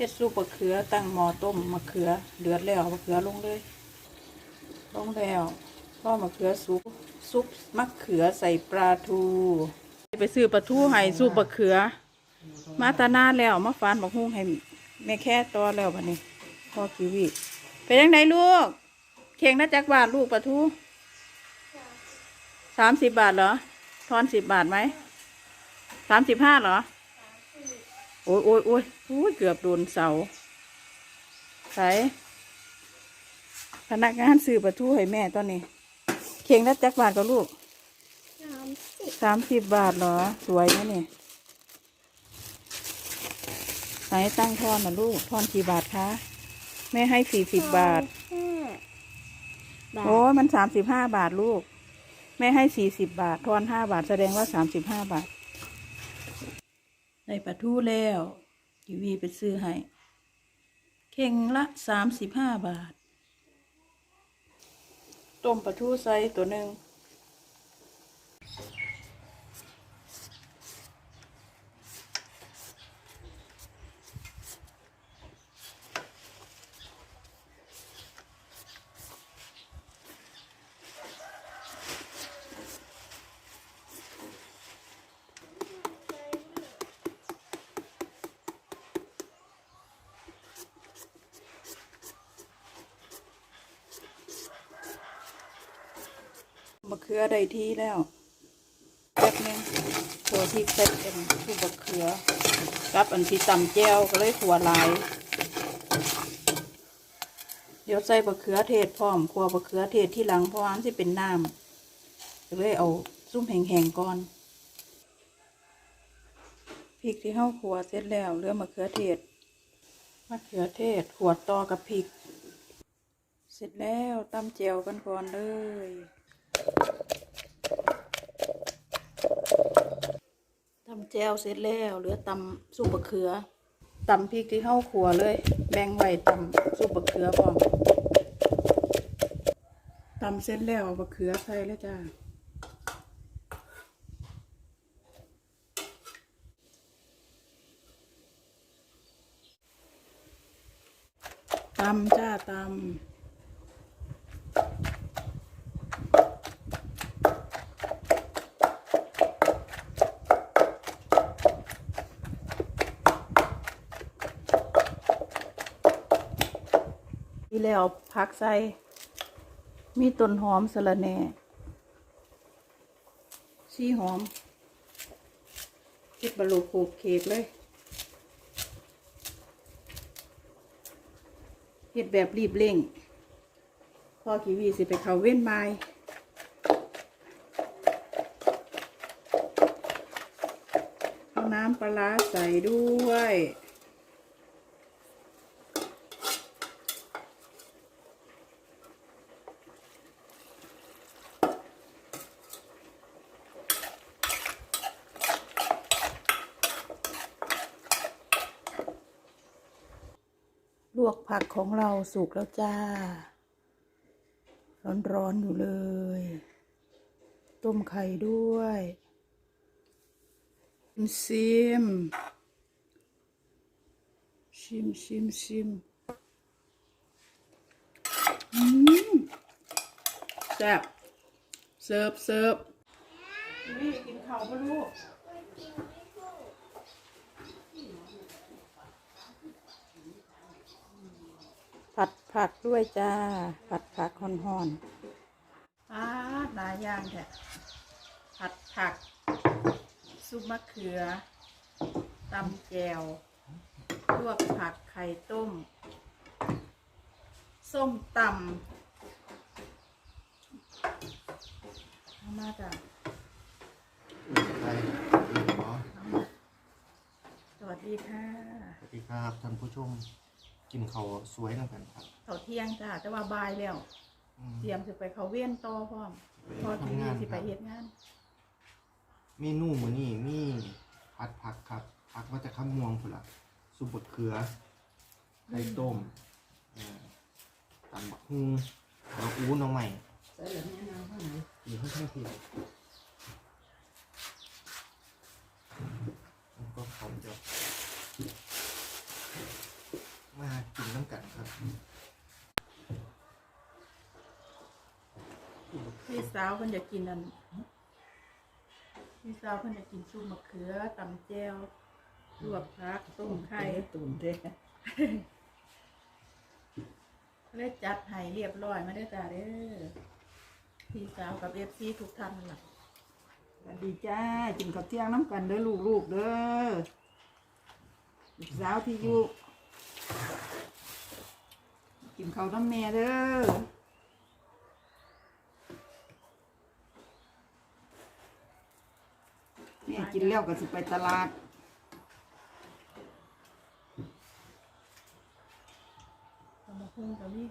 ฮ็ดซุปมะเขือตั้งหม้อต้มมะเขือเดือดแล้วมะเขือลงเลยลงแล้วก็มะเขือซุปซุปมะเขือใส่ปลาทู ไปซื้อปลาทูให้ซุปมะเขือ มาตานาแล้วมาฟานบักฮุ้งให้แม่แค่ตอแล้วบัดนี้พ่อกีวีเป็นยังไงลูกเข่งน่าจักบาทลูกปลาทูสามสิบบาทเหรอทอนสิบบาทไหมสามสิบห้าเหรอ อ้ยโอ้ยโอ้ยโอ้ยเกือบโดนเสาใส่พนักงานซื้อปลาทูให้แม่ตอนนี้ เข่งน่าจักบาทก็ลูกสามสิบสามสิบบาทเหรอ สวยนะนี่ไหนตั้งทอนนะลูกทอนกี่บาทคะ แม่ให้สี่สิบบาทห้าบาท โอ้ยมันสามสิบห้าบาทลูก แม่ให้สี่สิบบาท ทอนห้าบาทแสดงว่าสามสิบห้าบาท ได้ปลาทูแล้วกีวีไปซื้อให้ เข่งละสามสิบห้าบาท ต้มปลาทูไซตัวหนึ่ง มะเขือได้ที่แล้วแป๊บนึงตัวที่เซ็ตเป็นผู้มะเขือ กับอันที่ตำแก้วก็เลยขัวลาย เดี๋ยวใส่มะเขือเทศพร้อมขัวมะเขือเทศที่หลังเพราะว่ามันจะเป็นน้ำก็เลยเอาซุ่มแห้งๆก่อนพริกที่เข้าขัวเสร็จแล้วเหลือมะเขือเทศมะเขือเทศขัวต่อกับพริก เสร็จแล้วตำเจียวกันก่อนเลย ตำแจวเสร็จแล้วเหลือตำซุปมะเขือตำพริกที่เข้าคัวเลย แบ่งไว้ตำซุปมะเขือพร้อมตำเสร็จแล้วเอามะเขือใส่แล้วจ้าตำจ้าตำ ที่แล้วพักใส่ มีต้นหอมสะระแหน่ชีหอมเก็บบะโลโคกเค้กเลยเฮ็ดแบบรีบเร่ง พอกีวีสิไปเขาเว้นไม้เอาน้ำปลาใส่ด้วย ลวกผักของเราสุกแล้วจ้า ร้อนๆอยู่เลย ต้มไข่ด้วยชิมชิมชิมชิมอืมแซ่บเสิร์ฟเสิร์ฟนี่กินข้าวปะลูก ผัดผักด้วยจ้า ผัดผักห่อนๆอาหลายอย่างแท้ผัดผัก ซุปมะเขือตำแจวลวกผักไข่ต้ม ส้มตำเอามาจ้ะไปหมอเอามาสวัสดีค่ะ สวัสดีครับท่านผู้ชม กินเขาวสวยน้ำกันครับเขาเที่ยงจ้าจะว่าบายแล้ว อืมเตรียมสิไปเขาเวียนต่อพร้อมพอทีนี้สิไปเฮ็ดงาน เมนูมื้อนี้มีผัดผักครับผักว่าจะข้ามม่วงพุ่นละซุปบดเขือไข่ต้มเอ่อตำบักฮุ่งแล้วอู้หน้องใหม่ ใส่เหลืองแนะนำข้างไหนอยู่ข้างๆทีแล้วก็เขาจะ มากินน้ำกันครับพี่สาวเพิ่นอยากกินนั่นพี่สาวเพิ่นอยากกินซุปมะเขือตำแจวลวกผักต้มไข่ตุ๋นเด้เลยจัดให้เรียบร้อยมาได้จ้าเด้อพี่สาวกับเอฟซีทุกท่านหลักสวัสดีจ้ากินกับเที่ยงน้ำกันเด้อลูกๆเด้อสาวที่อยู่ กินข้าวน้ำแม่เด้อเนี่ยกินแล้วก็สิไปตลาดตำมะพุงกับนี่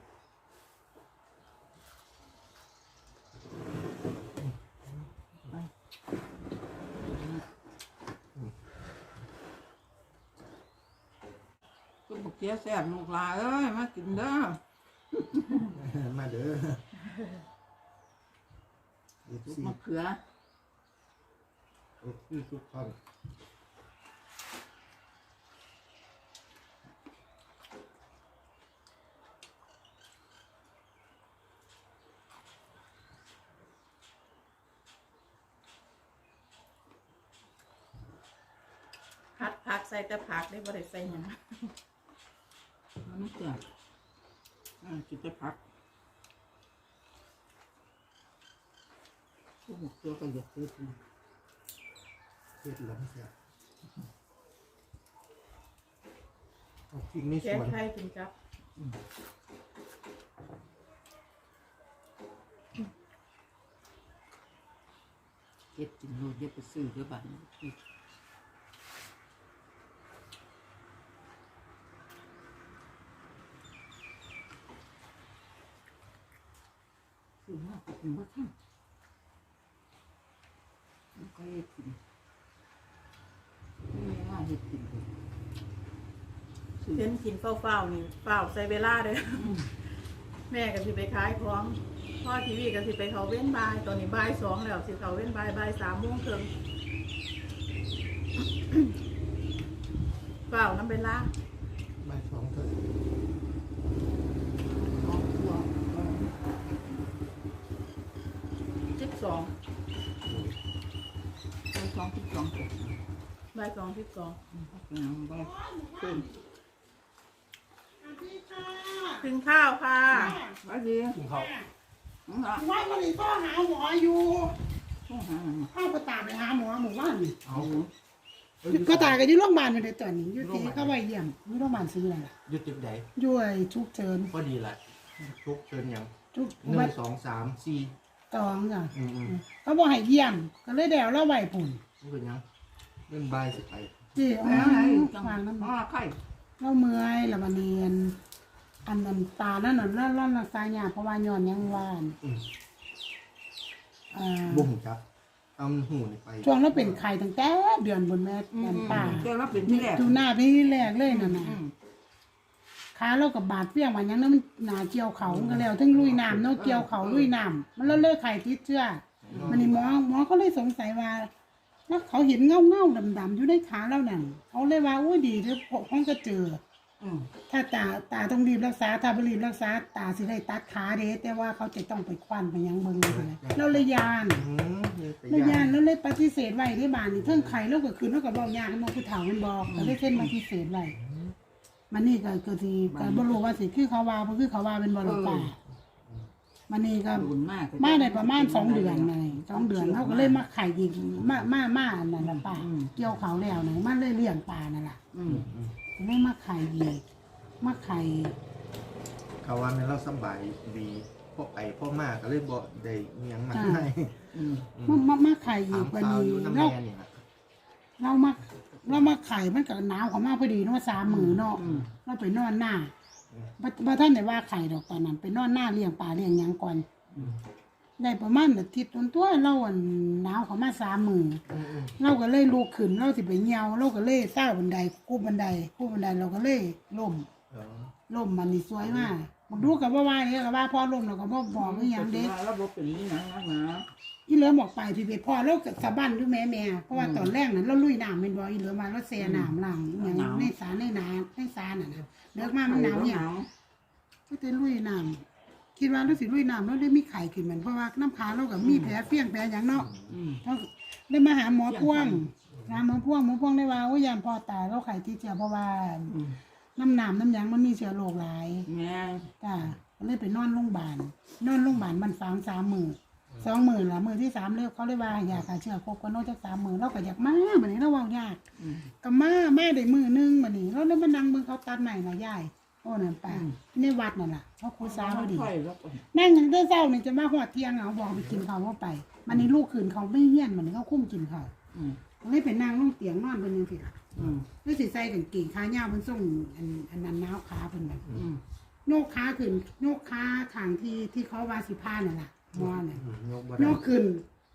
ก็บอกเจ๊แซ่บลูกหลาเอ้ย มากินเด้อ มาเด้อเอฟซุปซีมะเขือเอฟซีทุกท่านผัดผักใส่แต่ผักได้บ่ได้ใส่หยังมัน ไม่เกิดอ่ากินแต่ผักซุปมะเขือก็อย่าซื้อนะเฮ็ดแล้วเสียเอาพริกในสแก้วนไข่กินกับเก็บกินโลดเดี๋ยวไปซื้อเดี๋ยวบ้าน อีกซื้อมาก็กินบ่ทันมันก็เฮ็ดกินไม่มีว่าเฮ็ดกินเลยซื้อเห็นกินเฝ้าๆนี่เฝ้าใส่เวลาเด้อแม่ก็สิไปขายของพ่อทีวีก็สิไปเขาเว้นบ่าย ตอนนี้บ่ายสองแล้วสิเขาเว้นบ่ายบ่ายสามโมงครึ่ง เฝ้าน้ำเวลา ใบายสองเถอะ เอาตัวเอา สองไปสองที่สองตัวบ่ายสองสิบสองอืมไปขึ้นถึงข้าวค่ะไปดีกินข้าวมึงอะว่ามันเลยต้องหาหมออยู่ต้องหาข้าไปตาไปหาหมอหมู่บ้านนี่เอาก็ตายกันที่โรงพยาบาลอยู่ในตอนนี้อยู่ที่เข้าไปเยี่ยมอยู่โรงพยาบาลซื้ออะไรล่ะหยุดจุดใดอยู่ไอ้ชุกเชิญพอดีแหละทุกเชิญยังชุกหนึ่งสองสามสี่ ตองจ้ะอืมอืมเขาบอกให้เยี่ยม ก็เลยเดี๋ยวเราไหวปุ่นนี่เป็นยังเล่นใบายสิไปจีอ๋อไปจังวางน้ำ อ๋อไข่เราเมื่อยแล้ววันเนียนอันนั้นตานั่นน่ะเล่นเล่นรักษายาเพราะว่าย้อนยังว่านอืมอ่าบุ้งจับเอาหูนี่ไปช่วงเราเป็นไข่ตั้งแต่เดือนบนแม่แม่นป่าเจ้ารับเป็นที่แรก ดูหน้าพี่แรกเลยน่ะนะอืม ขาเรากับบาดเปี้ยงว่าหยังนั้นมันหนาเกี่ยวเขาก็แล้วทั้งลุยน้ำเนาะเกี่ยวเขาลุยน้ำมันแล้วเลิกไข่ติดเชื้อมันนี่หมอหมอก็เลยสงสัยว่าแล้วเขาเห็นเงาเงาๆดำๆอยู่ในขาเรานั่นเขาเลยว่าอุ้ยดีที่พวกห้องก็เจออืมถ้าตาตาต้องรีบรักษาถ้าไม่รีบรักษาตาสิได้ตัดขาเด้แต่ว่าเขาจะต้องไปควันไปหยังเบิ่งเลยเราเลยยานอืมนี่ไปเลยยาย่านนแล้วเลยปฏิเสธไว้ที่บ้านนี่เพิ่งไข่แล้วก็คืนแล้วก็บอกยากันมาผู้เฒ่ามันบอกก็เลยเส้นปฏิเสธไว้ มันนี่ก็คือที่ก็บ่รู้ว่าสิคือเขาว่าบ่คือเขาว่าเป็นบ่หรือเปล่ามันนี่ก็บุญมากมาได้ประมาณสองเดือนไงสองเดือนเขาก็เลยมาไข่ยิงมามามาอันนั่นล่ะป่าเกี่ยวเขาแล้วนี่มันเลยเลี้ยงปลานั่นล่ะอืมอืมก็เลยมาไข่ยิงมาไข่เขาว่าแม่นเราสำบายดีพ่อไปพ่อมาก็เลยบ่ได้เมียงมาให้อืมมามามาไข่ยิถางมวันข่าวนี้อยู่น้ำเราแม่นี่ล่ะเรามา เรามาไข่มันก็หนาวเขามาพอดีเนาะสามมือเนาะอืมเราไปนอนหน้าบ่บ่ท่านได้ว่าไข่ดอกตอนนั้นไปนอนหน้าเลี้ยงปลาเลี้ยงหยังก่อนอืมได้ประมาณอาทิตย์ต้นตัวเราอันหนาวเขามาสามมืออืมอืมเราก็เลยลุกขึ้นเราสิไปเหี่ยวเราก็เลยสร้างบันไดกู้บันไดกู้บันไดเราก็เลยล่มเออล่มมันนี่สวยมากมันดูกับว่าว่าเนี่ยกับว่าพอล่มเราก็บ่บอกอีหยังเด้แล้วบ่เป็นนี่นะนะ อีเหลือบอกไปพี่ไปพ่อเราก็สะบั้นด้วยแม่แม่เพราะว่าตอนแรกนั้นเราลุยน้ำเป็นบ่อีเหลือมาเราแช่น้ำล้างอหย่างในสาในนาในสาน่ะนะเลิกมามันหนาวเนี่ยก็จะลุยน้ำคิดว่าเราสิลุยน้ำเราได้มีไข่ขึ้นเหมือนเพราะว่าน้ำขาเรากับมีแผลเฟี้ยงแผลอย่างเนาะอืมเราได้มาหาหมอพ่วงหาหมอพ่วงหมอพ่วงได้ว่าโอ้ยยานพ่อตายเราไข่ที่เจียเพราะว่าอืมน้ำหนามน้ำหยังมันมีเชื้อโรคหลายแม่จ้าก็เลยไปนอนโรงพยาบาลนอนโรงพยาบาลมันฟางสามมือ สองมือละมือที่สามเลยเขาเลยว่าอยากหาเชื้อครบกันนอกจากสามมือเราก็อยากมาบัดนี้เราเว่ายากอืมก็มามาได้มือหนึงบัดนี้เราเลยมานั่งเบิ่งเขาตัดใหม่นะยายโอ้นั่นป่าในวัดนั่นล่ะเขาครูสาวพอดีค่อยแล้วก็นั่งกันได้เศร้านี่จะมาหอดเที่ยงเอาบอกไปกินข้าวว่าไป มันนี่ลูกขืนเขาไม่เฮี้ยนมันนี่เขาคุ้มกินข้าวอืมก็เลยไปนั่งลงเตียงนอนเป็นยังสิล่ะอืมแล้วสิใส่กางเกงขายาวมันส่งอันอันนั้นน้าวขาเป็นแบบอืมโยกขาขึ้นโยกขาทางที่ที่เขาวาสิผ้านั่นแหละ มอเนี่ยอืมยกบ่โยได้กขึ้น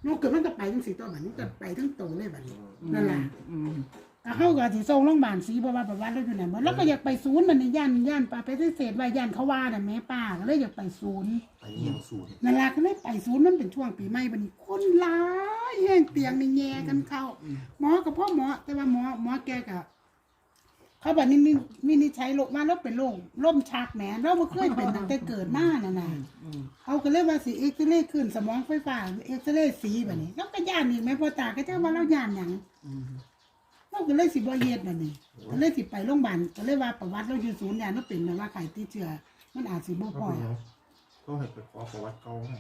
โยกขึ้นมันก็ไปทั้งสี่ตัวแบบนี้ก็ไปทั้งโตเลยแบบนี้นั่นแหละอืมก็เขาก็สิส่งโรงพยาบาลสีเพราะว่าแบบว่าเราอยู่ไหนหมดแล้วก็อยากไปศูนย์มันในย่านย่านป่าไปที่เศษว่าย่านเขาว่าน่ะแม่ป้าก็เลยอยากไปศูนย์ไปเอียงศูนย์นั่นแหละก็เลยไปศูนย์มันเป็นช่วงปีใหม่บัดนี้คนหลายแห้งเตียงนี่แย่กันเข้าหมอกับพ่อหมอแต่ว่าหมอหมอแกก็ เขาบอกนี่นี่นี่นี่ใช้โรคมาแล้วเป็นโรคล่มชักแหมเราไม่เคยเป็นตั้งแต่เกิดมาน่ะนะอืมเขาก็เลยว่าสิเอ็กซเรย์ขึ้นสมองไฟฟ้าเอ็กซเรย์สีแบบนี้แล้วก็ย่านอีกไหมพอตาก็เจ้าว่าเราย่านหยังอืมเราก็เลยสิบ่เฮ็ดแบบนี้ก็เลยสิไปโรงพยาบาลก็เลยว่าประวัติเราอยู่ศูนย์ยานเราเป็นแบบว่าไข้ติดเชื้อมันอาจสิบ่ก็พอเป็นหยังก็ให้ไปขอประวัติเก่าให้